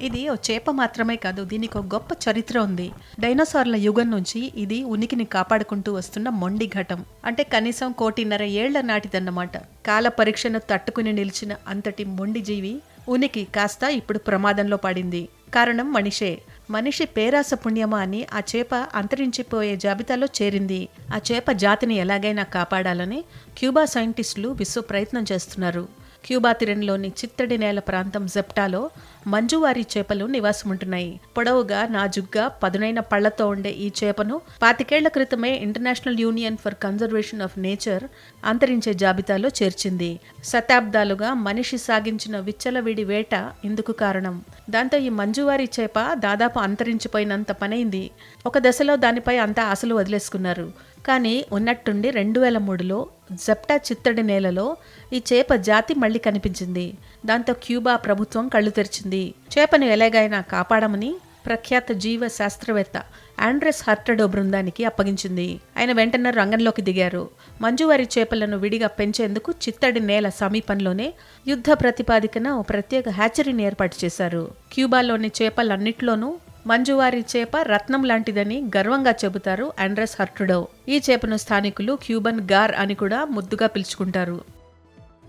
ఇది ఓ చేప మాత్రమే కాదు దీనికి ఒక గొప్ప చరిత్ర ఉంది. డైనోసార్ల యుగం నుంచి ఇది ఉనికిని కాపాడుకుంటూ వస్తున్న మొండి ఘటం. అంటే కనీసం కోటిన్నర ఏళ్ళ నాటిదన్నమాట. కాల పరీక్షను తట్టుకుని నిలిచిన అంతటి మొండి జీవి ఉనికి కాస్త ఇప్పుడు ప్రమాదంలో పడింది. కారణం మనిషే. మనిషి పేరాస పుణ్యమా అని ఆ చేప అంతరించిపోయే జాబితాలో చేరింది. ఆ చేప జాతిని ఎలాగైనా కాపాడాలని క్యూబా సైంటిస్టులు విశ్వ ప్రయత్నం చేస్తున్నారు. క్యూబా తీరంలోని చిత్తడి నేల ప్రాంతం జెప్టాలో మంజువారి చేపలు నివాసముంటున్నాయి. పొడవుగా నాజుగ్గా పదునైన పళ్ళతో ఉండే ఈ చేపను పాతికేళ్ళ క్రితమే International Union for Conservation of Nature అంతరించే జాబితాలో చేర్చింది. శతాబ్దాలుగా మనిషి సాగించిన విచ్చలవిడి వేట ఇందుకు కారణం. దాంతో ఈ మంజువారి చేప దాదాపు అంతరించిపోయినంత పనైంది. ఒక దశలో దానిపై అంతా ఆశలు వదిలేసుకున్నారు. కానీ ఉన్నట్టుండి రెండు వేల మూడులో జెప్టా చిత్తడి నేలలో ఈ చేప జాతి మళ్ళీ కనిపించింది. దాంతో క్యూబా ప్రభుత్వం కళ్ళు తెరిచింది. చేపను ఎలాగైనా కాపాడమని ప్రఖ్యాత జీవ శాస్త్రవేత్త ఆండ్రెస్ హర్టడో బృందానికి అప్పగించింది. ఆయన వెంటనే రంగంలోకి దిగారు. మంజువారి చేపలను విడిగా పెంచేందుకు చిత్తడి నేల సమీపంలోనే యుద్ధ ప్రతిపాదికన ఓ ప్రత్యేక హ్యాచరీని ఏర్పాటు చేశారు. క్యూబాలోని చేపలన్నిట్లోనూ మంజువారి చేప రత్నం లాంటిదని గర్వంగా చెబుతారు ఆండ్రెస్ హర్టుడో. ఈ చేపను స్థానికులు క్యూబన్ గార్ అని కూడా ముద్దుగా పిలుచుకుంటారు.